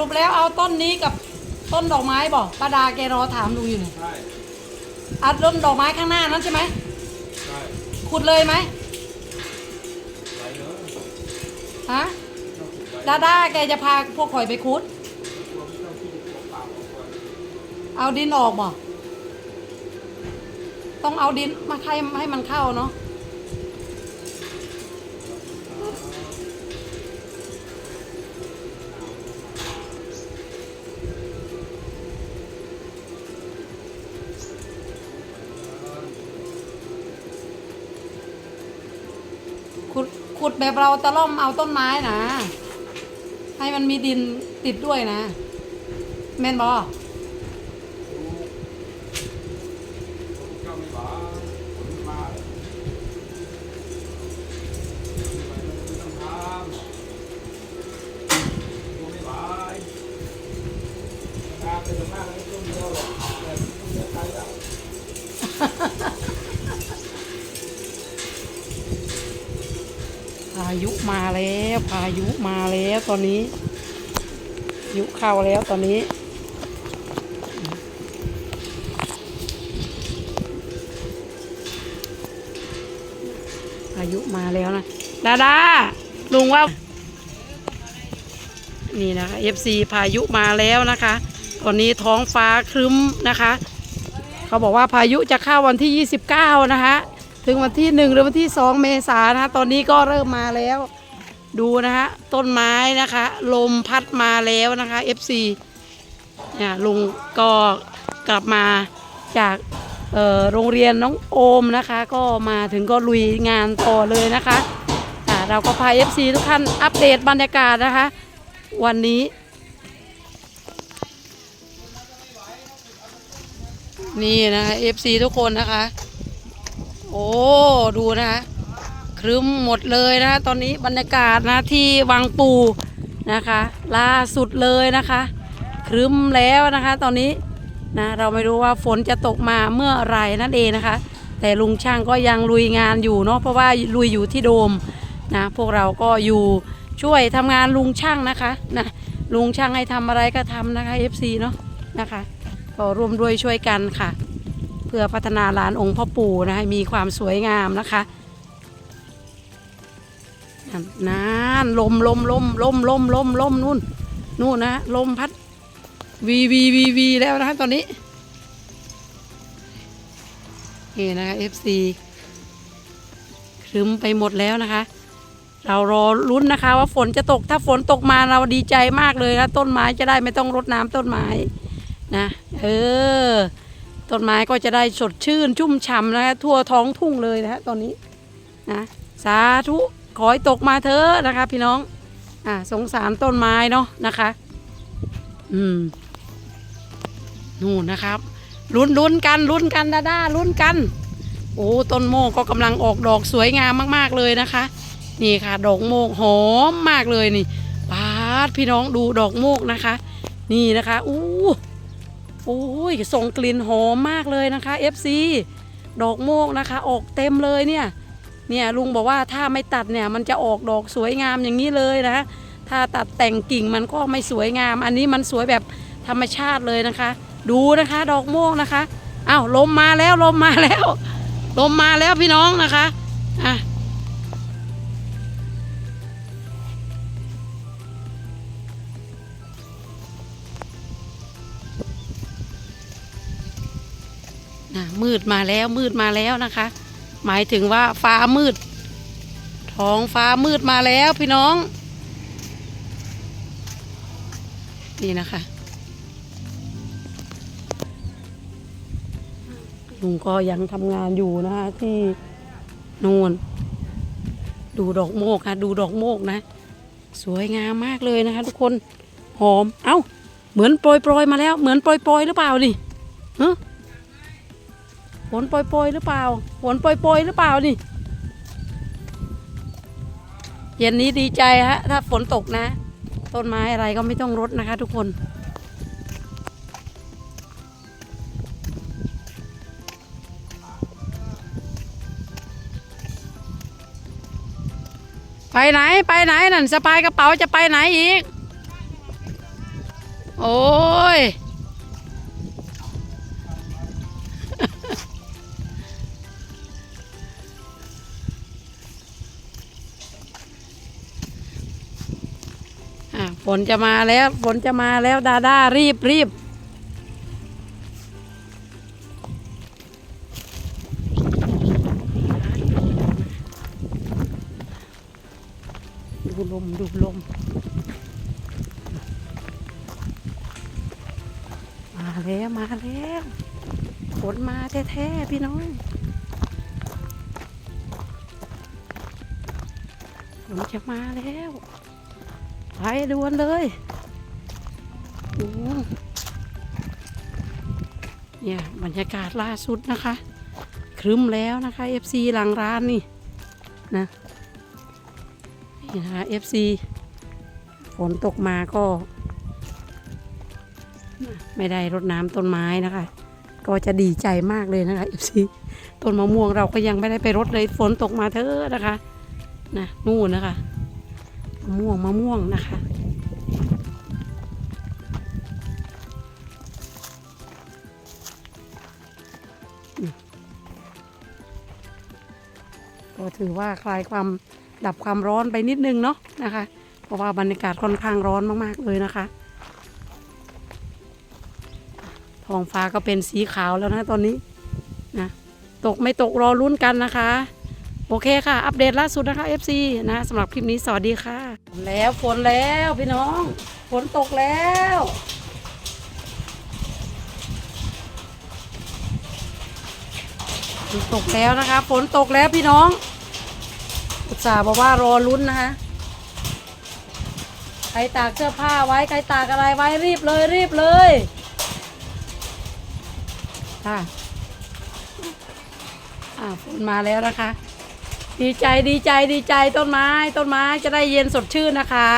รุปแล้วเอาต้นนี้กับต้นดอกไม้บอกป้าดาแกรอถามลุงอยู่นี่ใช่อัดต้นดอกไม้ข้างหน้านั้นใช่ไหมใช่ขุดเลยไหมไปเลยฮะต้องขุดไปดาด้าแกจะพาพวกข่อยไปขุด ตัวไม่ต้องที่ตัวเปล่าออกก่อนเอาดินออกบ่ต้องเอาดินมาให้ให้มันเข้าเนาะ ขุดแบบเราตะล่อมเอาต้นไม้นะ ให้มันมีดินติดด้วยนะ แม่นบอเจ้าไม่บ้าผลมาเลยไปไม่ต้องทำดูไม่บ้าทำเป็นมากแล้วต้นเดียวแต่ต้นเดียวใครแล้ว พา ยุมาแล้วพายุมาแล้วตอนนี้ยุเข้าแล้วตอนนี้พายุมาแล้วนะดาดาลุงว่า นี่นะคะ FC พายุมาแล้วนะคะ ตอนนี้ท้องฟ้าครึ้มนะคะ เขาบอกว่าพายุจะเข้าวันที่ 29 นะคะ ถึงวันที่1หรือวันที่2เมษายนะตอนนี้ก็เริ่มมาแล้ว ดูนะคะต้นไม้นะคะ ลมพัดมาแล้วนะคะ FC เนี่ยลุงก็กลับมาจากโรงเรียนน้องโอมนะคะ ก็มาถึงก็ลุยงานต่อเลยนะคะเราก็พา FC ทุกท่านอัปเดตบรรยากาศนะคะ วันนี้นี่นะคะ FC ทุกคนนะคะ โอ้ดูนะคะครึ้มหมดเลยนะคะตอนนี้บรรยากาศนะที่วังปูนะคะ ล่าสุดเลยนะคะ ครึ้มแล้วนะคะตอนนี้นะเราไม่รู้ว่าฝนจะตกมาเมื่อไหรนั่นเองนะคะ แต่ลุงช่างก็ยังลุยงานอยู่เนาะเพราะว่าลุยอยู่ที่โดมนะพวกเราก็อยู่ช่วยทำงานลุงช่างนะคะนะลุงช่างให้ทำอะไรก็ทำนะคะ FC เนาะนะคะก็ร่วมด้วยช่วยกันค่ะ เพื่อพัฒนาลานองค์พ่อปู่นะให้มีความสวยงามนะคะนั่นนานลมลมลมลมลมลมลมนู่นนู่นนะลมพัดวีวีวีวีแล้วนะคะตอนนี้นี่นะคะ FC ครึมไปหมดแล้วนะคะ เรารอลุ้นนะคะว่าฝนจะตกถ้าฝนตกมาเราดีใจมากเลยนะต้นไม้จะได้ไม่ต้องรดน้ำต้นไม้นะเออ ต้นไม้ก็จะได้สดชื่นชุ่มฉ่ำนะคะทั่วท้องทุ่งเลยนะฮะตอนนี้นะสาธุขอให้ตกมาเถอะนะคะ พี่น้องอ่าสงสารต้นไม้เนาะนะคะ อืมนู่นนะครับลุ้นลุ้นกันลุ้นกันดาด้าลุ้นกัน โอ้ต้นโมกก็กำลังออกดอกสวยงามมาก ๆเลยนะคะ นี่ค่ะ ดอกโมกหอมมากเลยนี่ปาดพี่น้องดูดอกโมกนะคะ นี่นะคะอู้ โอ้ยส่งกลิ่นหอมมากเลยนะคะ FC ดอกโมกนะคะ ออกเต็มเลยเนี่ยเนี่ยลุงบอกว่าถ้าไม่ตัดเนี่ยมันจะออกดอกสวยงามอย่างนี้เลยนะ ถ้าตัดแต่งกิ่งมันก็ไม่สวยงาม อันนี้มันสวยแบบธรรมชาติเลยนะคะ ดูนะคะ ดอกโมกนะคะอ้าวลมมาแล้วลมมาแล้ว ลมมาแล้วพี่น้องนะคะอะ นะมืดมาแล้วมืดมาแล้วนะคะ หมายถึงว่าฟ้ามืด ท้องฟ้ามืดมาแล้วพี่น้อง นี่นะคะลุงก็ยังทำงานอยู่นะคะที่นู่นดูดอกโมกค่ะ ดูดอกโมกนะ สวยงามมากเลยนะคะ ทุกคนหอม เอ้า เหมือนโปรยโปรยมาแล้ว เหมือนโปรยโปรยหรือเปล่านี่ฮะ ฝนโปรยโปรยๆหรือเปล่าฝนโปรยโปรยๆหรือเปล่านี่ เย็นนี้ดีใจฮะ ถ้าฝนตกนะ ต้นไม้อะไรก็ไม่ต้องรดนะคะ ทุกคน ไปไหนไปไหนนั่นสะพายกระเป๋าจะไปไหนอีก โอ้ย นจะมาแล้ว ฝนจะมาแล้ว ดาด้ารีบรีบดูลม ดูลม มาแล้ว มาแล้วฝนมาแท้ๆพี่น้องฝนจะมาแล้ว ไปด่วนเลยโอ้เนี่ยบรรยากาศล่าสุดนะคะ ครึ้มแล้วนะคะ FC หลังร้านนี่นะนี่นะคะ FC ฝนตกมาก็ไม่ได้รดน้ำต้นไม้นะคะ ก็จะดีใจมากเลยนะคะ FC ต้นมะม่วงเราก็ยังไม่ได้ไปรดเลยฝนตกมาเถอะนะคะนะนู่นนะคะ มะม่วงมะม่วงนะคะก็ถือว่าคลายความดับความร้อนไปนิดนึงเนาะนะคะ เพราะว่าบรรยากาศค่อนข้างร้อนมาก ๆ เลยนะคะ ท้องฟ้าก็เป็นสีขาวแล้วนะตอนนี้นะตกไม่ตกรอลุ้นกันนะคะ โอเคค่ะ อัปเดตล่าสุดนะคะ FC นะสำหรับคลิปนี้สวัสดีค่ะ แล้วฝนแล้วพี่น้องฝนตกแล้วฝนตกแล้วนะคะฝนตกแล้วพี่น้อง อุตส่าห์บอกว่ารอลุ้นนะคะใครตากเสื้อผ้าไว้ใครตากอะไรไว้รีบเลยรีบเลยค่ะอ่าฝนมาแล้วนะคะ ดีใจดีใจดีใจต้นไม้ ต้นไม้จะได้เย็นสดชื่นนะคะ